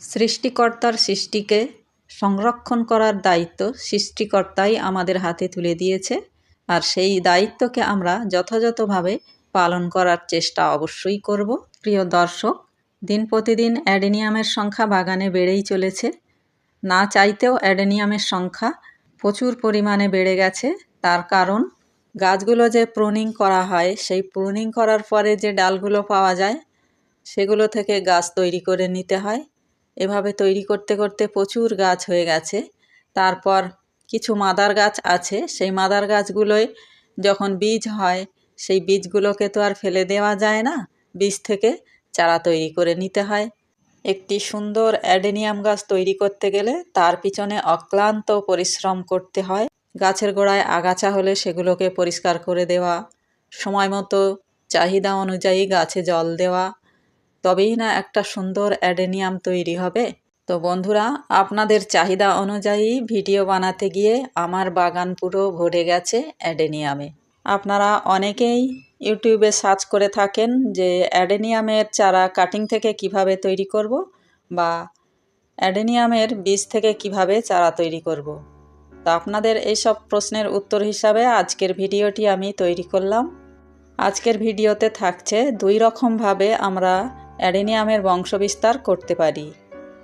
সৃষ্টিকর্তার সৃষ্টিকে সংরক্ষণ করার দায়িত্ব সৃষ্টিকর্তাই আমাদের হাতে তুলে দিয়েছে, আর সেই দায়িত্বকে আমরা যথাযথভাবে পালন করার চেষ্টা অবশ্যই করব। প্রিয় দর্শক, দিন প্রতিদিন অ্যাডেনিয়ামের সংখ্যা বাগানে বেড়েই চলেছে। না চাইতেও অ্যাডেনিয়ামের সংখ্যা প্রচুর পরিমাণে বেড়ে গেছে। তার কারণ, গাছগুলো যে প্রুনিং করা হয়, সেই প্রুনিং করার পরে যে ডালগুলো পাওয়া যায়, সেগুলো থেকে গাছ তৈরি করে নিতে হয়। এভাবে তৈরি করতে করতে প্রচুর গাছ হয়ে গেছে। তারপর কিছু মাদার গাছ আছে। সেই মাদার গাছগুলোয় যখন বীজ হয়, সেই বীজগুলোকে তো আর ফেলে দেওয়া যায় না। বীজ থেকে চারা তৈরি করে নিতে হয়। একটি সুন্দর অ্যাডেনিয়াম গাছ তৈরি করতে গেলে তার পিছনে অক্লান্ত পরিশ্রম করতে হয়। গাছের গোড়ায় আগাছা হলে সেগুলোকে পরিষ্কার করে দেওয়া, সময় মতো চাহিদা অনুযায়ী গাছে জল দেওয়া তবেই না একটা সুন্দর অ্যাডেনিয়াম তৈরি হবে। তো বন্ধুরা, আপনাদের চাহিদা অনুযায়ী ভিডিও বানাতে গিয়ে আমার বাগান পুরো ভরে গেছে অ্যাডেনিয়ামে। আপনারা অনেকেই ইউটিউবে সার্চ করে থাকেন যে অ্যাডেনিয়ামের চারা কাটিং থেকে কীভাবে তৈরি করব বা অ্যাডেনিয়ামের বীজ থেকে কীভাবে চারা তৈরি করব। তো আপনাদের এইসব প্রশ্নের উত্তর হিসাবে আজকের ভিডিওটি আমি তৈরি করলাম। আজকের ভিডিওতে থাকছে দুই রকমভাবে আমরা অ্যাডেনিয়ামের বংশবিস্তার করতে পারি।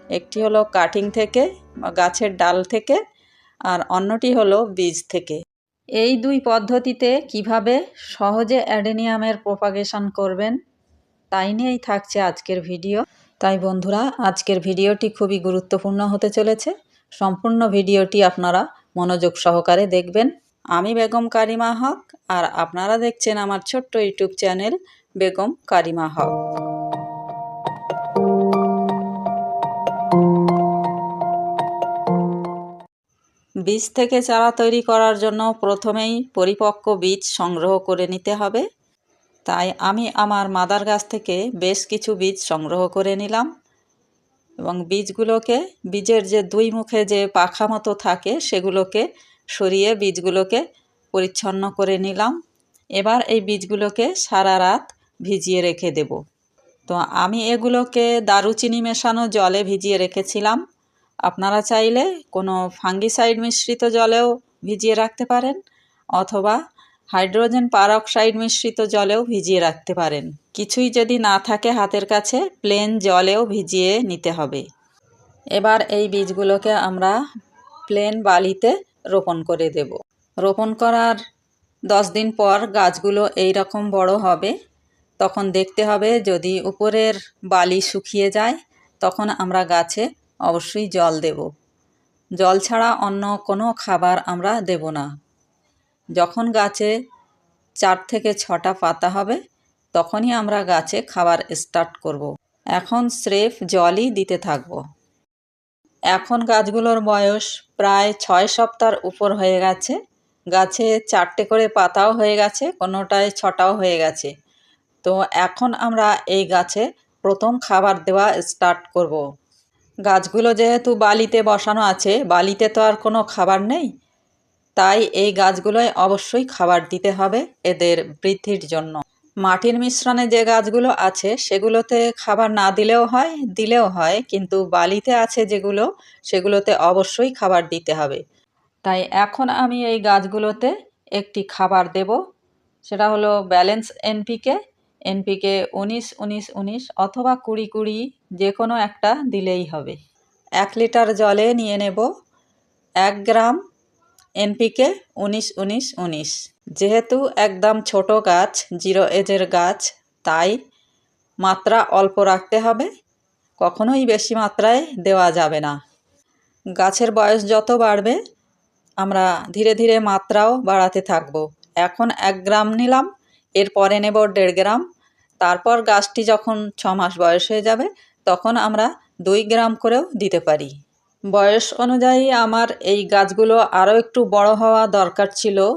একটি হলো কাটিং থেকে বা গাছের ডাল থেকে, আর অন্যটি হলো বীজ থেকে। এই দুই পদ্ধতিতে কীভাবে সহজে অ্যাডেনিয়ামের প্রোপাগেশন করবেন, তাই নিয়েই থাকছে আজকের ভিডিও। তাই বন্ধুরা, আজকের ভিডিওটি খুবই গুরুত্বপূর্ণ হতে চলেছে। সম্পূর্ণ ভিডিওটি আপনারা মনোযোগ সহকারে দেখবেন। আমি বেগম কারিমা হক, আর আপনারা দেখছেন আমার ছোট্ট ইউটিউব চ্যানেল বেগম কারিমা হক। বীজ থেকে চারা তৈরি করার জন্য প্রথমেই পরিপক্ক বীজ সংগ্রহ করে নিতে হবে। তাই আমি আমার মাদার গাছ থেকে বেশ কিছু বীজ সংগ্রহ করে নিলাম এবং বীজগুলোকে, বীজের যে দুই মুখে যে পাখা মতো থাকে সেগুলোকে সরিয়ে বীজগুলোকে পরিচ্ছন্ন করে নিলাম। এবার এই বীজগুলোকে সারা রাত ভিজিয়ে রেখে দেব। তো আমি এগুলোকে দারুচিনি মেশানো জলে ভিজিয়ে রেখেছিলাম। আপনারা চাইলে কোনো ফাঙ্গিসাইড মিশ্রিত জলেও ভিজিয়ে রাখতে পারেন, অথবা হাইড্রোজেন পারক্সাইড মিশ্রিত জলেও ভিজিয়ে রাখতে পারেন। কিছুই যদি না থাকে হাতের কাছে, প্লেন জলেও ভিজিয়ে নিতে হবে। এবার এই বীজগুলোকে আমরা প্লেন বালিতে রোপণ করে দেব। রোপণ করার দশ দিন পর গাছগুলো এই রকম বড় হবে। তখন দেখতে হবে যদি উপরের বালি শুকিয়ে যায়, তখন আমরা গাছে অবশ্যই জল দেব। জল ছাড়া অন্য কোনো খাবার আমরা দেব না। যখন গাছে চার থেকে ছটা পাতা হবে, তখনই আমরা গাছে খাবার স্টার্ট করব। এখন স্রেফ জলই দিতে থাকব। এখন গাছগুলোর বয়স প্রায় ছয় সপ্তাহ উপর হয়ে গেছে। গাছে চারটে করে পাতাও হয়ে গেছে, কোনোটায় ছটাও হয়ে গেছে। তো এখন আমরা এই গাছে প্রথম খাবার দেওয়া স্টার্ট করব। গাছগুলো যেহেতু বালিতে বসানো আছে, বালিতে তো আর কোনো খাবার নেই। তাই এই গাছগুলোয় অবশ্যই খাবার দিতে হবে এদের বৃদ্ধির জন্য। মাটির মিশ্রণে যে গাছগুলো আছে, সেগুলোতে খাবার না দিলেও হয় দিলেও হয়, কিন্তু বালিতে আছে যেগুলো, সেগুলোতে অবশ্যই খাবার দিতে হবে। তাই এখন আমি এই গাছগুলোতে একটি খাবার দেব। সেটা হলো ব্যালেন্স এনপিকে। এনপিকে উনিশ উনিশ উনিশ অথবা কুড়ি কুড়ি যে কোনো একটা দিলেই হবে। এক লিটার জলে নিয়ে নেব এক গ্রাম এনপিকে উনিশ উনিশ উনিশ। যেহেতু একদম ছোট গাছ, জিরো এজের গাছ, তাই মাত্রা অল্প রাখতে হবে, কখনোই বেশি মাত্রায় দেওয়া যাবে না। গাছের বয়স যত বাড়বে, আমরা ধীরে ধীরে মাত্রাও বাড়াতে থাকব। এখন এক গ্রাম নিলাম, এরপরে নেব দেড় গ্রাম। তারপর গাছটি যখন ছ মাস বয়স হয়ে যাবে, তখন আমরা দুই গ্রাম করেও দিতে পারি। বয়স অনুযায়ী আমার এই গাছগুলো আরও একটু বড় হওয়া দরকার ছিল।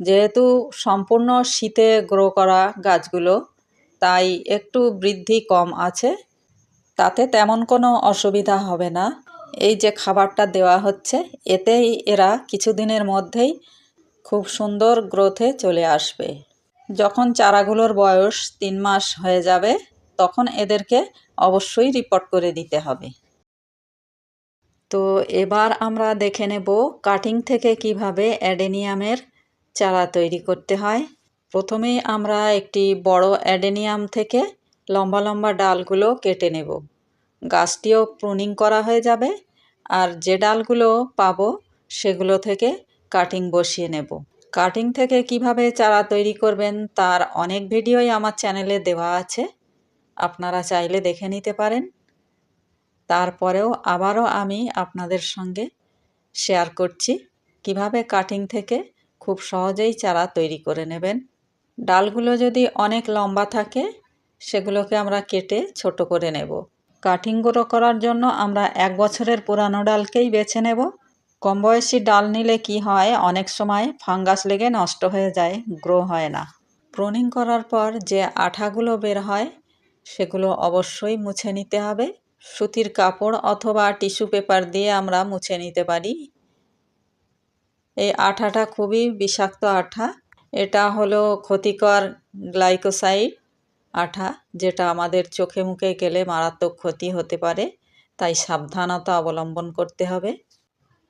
যেহেতু সম্পূর্ণ শীতে গ্রো করা গাছগুলো, তাই একটু বৃদ্ধি কম আছে। তাতে তেমন কোনো অসুবিধা হবে না। এই যে খাবারটা দেওয়া হচ্ছে, এতেই এরা কিছুদিনের মধ্যেই খুব সুন্দর গ্রোথে চলে আসবে। যখন চারাগুলোর বয়স তিন মাস হয়ে যাবে, তখন এদেরকে অবশ্যই রিপোর্ট করে দিতে হবে। তো এবার আমরা দেখে নেব কাটিং থেকে কীভাবে অ্যাডেনিয়ামের চারা তৈরি করতে হয়। প্রথমে আমরা একটি বড় অ্যাডেনিয়াম থেকে লম্বা লম্বা ডালগুলো কেটে নেব। গাছটিও প্রুনিং করা হয়ে যাবে, আর যে ডালগুলো পাবো সেগুলো থেকে কাটিং বসিয়ে নেব। কাটিং থেকে কীভাবে চারা তৈরি করবেন তার অনেক ভিডিওই আমার চ্যানেলে দেওয়া আছে। আপনারা চাইলে দেখে নিতে পারেন। তারপরেও আবারও আমি আপনাদের সঙ্গে শেয়ার করছি কীভাবে কাটিং থেকে খুব সহজেই চারা তৈরি করে নেবেন। ডালগুলো যদি অনেক লম্বা থাকে, সেগুলোকে আমরা কেটে ছোট করে নেব। কাটিংগুলো করার জন্য আমরা এক বছরের পুরানো ডালকেই বেছে নেব। কম বয়সী ডাল নিলে কি হয়? অনেক সময় ফাঙ্গাস লেগে নষ্ট হয়ে যায়, গ্রো হয় না। প্রুনিং করার পর যে আঠাগুলো বের হয়, সেগুলো অবশ্যই মুছে নিতে হবে। সুতির কাপড় অথবা টিস্যু পেপার দিয়ে আমরা মুছে নিতে পারি। এই আঠাটা খুবই বিষাক্ত আঠা। এটা হলো ক্ষতিকর গ্লাইকোসাইড আঠা, যেটা আমাদের চোখে মুখে গেলে মারাত্মক ক্ষতি হতে পারে। তাই সাবধানতা অবলম্বন করতে হবে।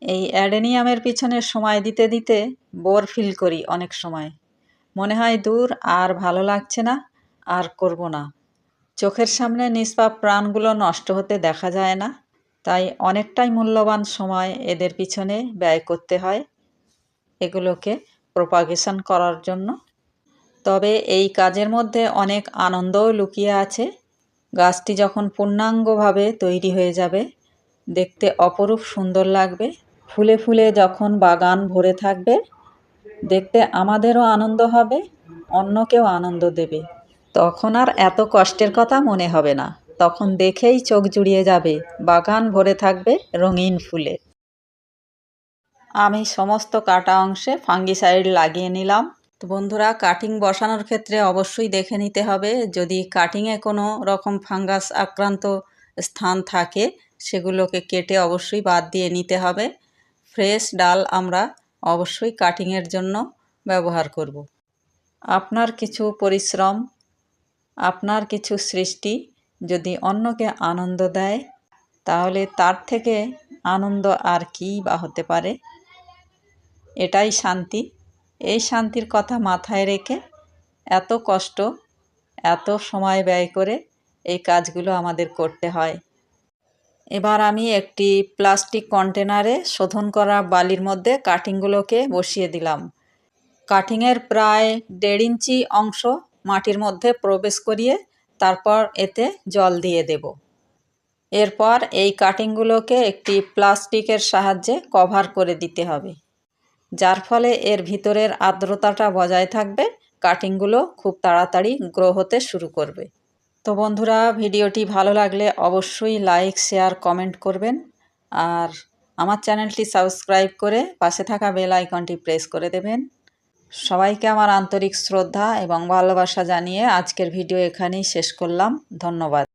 এই অ্যাডেনিয়ামের পিছনে সময় দিতে দিতে বোর ফিল করি অনেক সময়। মনে হয় দূর আর ভালো লাগছে না, আর করব না। চোখের সামনে নিষ্পাপ প্রাণগুলো নষ্ট হতে দেখা যায় না, তাই অনেকটাই মূল্যবান সময় এদের পিছনে ব্যয় করতে হয় এগুলোকে প্রপাগেশন করার জন্য। তবে এই কাজের মধ্যে অনেক আনন্দও লুকিয়ে আছে। গাছটি যখন পূর্ণাঙ্গভাবে তৈরি হয়ে যাবে, দেখতে অপরূপ সুন্দর লাগবে। ফুলে ফুলে যখন বাগান ভরে থাকবে, দেখতে আমাদেরও আনন্দ হবে অন্যকেও আনন্দ দেবে। তখন আর এত কষ্টের কথা মনে হবে না। তখন দেখেই চোখ জুড়িয়ে যাবে, বাগান ভরে থাকবে রঙিন ফুলে। আমি সমস্ত কাটা অংশে ফাঙ্গিসাইড লাগিয়ে নিলাম। তো বন্ধুরা, কাটিং বসানোর ক্ষেত্রে অবশ্যই দেখে নিতে হবে, যদি কাটিংয়ে কোনো রকম ফাঙ্গাস আক্রান্ত স্থান থাকে, সেগুলোকে কেটে অবশ্যই বাদ দিয়ে নিতে হবে। ফ্রেশ ডাল আমরা অবশ্যই কাটিংয়ের জন্য ব্যবহার করব। আপনার কিছু পরিশ্রম, আপনার কিছু সৃষ্টি যদি অন্যকে আনন্দ দেয়, তাহলে তার থেকে আনন্দ আর কী বা হতে পারে? এটাই শান্তি। এই শান্তির কথা মাথায় রেখে এত কষ্ট, এত সময় ব্যয় করে এই কাজগুলো আমাদের করতে হয়। এবার আমি একটি প্লাস্টিক কন্টেনারে শোধন করা বালির মধ্যে কাটিংগুলোকে বসিয়ে দিলাম। কাটিংয়ের প্রায় দেড় ইঞ্চি অংশ মাটির মধ্যে প্রবেশ করিয়ে তারপর এতে জল দিয়ে দেব। এরপর এই কাটিংগুলোকে একটি প্লাস্টিকের সাহায্যে কভার করে দিতে হবে। যার ফলে এর ভিতরের আর্দ্রতাটা বজায় থাকবে, কাটিংগুলো খুব তাড়াতাড়ি গ্রো হতে শুরু করবে। তো বন্ধুরা, ভিডিওটি ভালো লাগলে অবশ্যই লাইক শেয়ার কমেন্ট করবেন। আর আমার চ্যানেলটি সাবস্ক্রাইব করে পাশে থাকা বেল আইকনটি প্রেস করে দেবেন। সবাইকে আমার আন্তরিক শ্রদ্ধা এবং ভালোবাসা জানিয়ে আজকের ভিডিও এখানেই শেষ করলাম। ধন্যবাদ।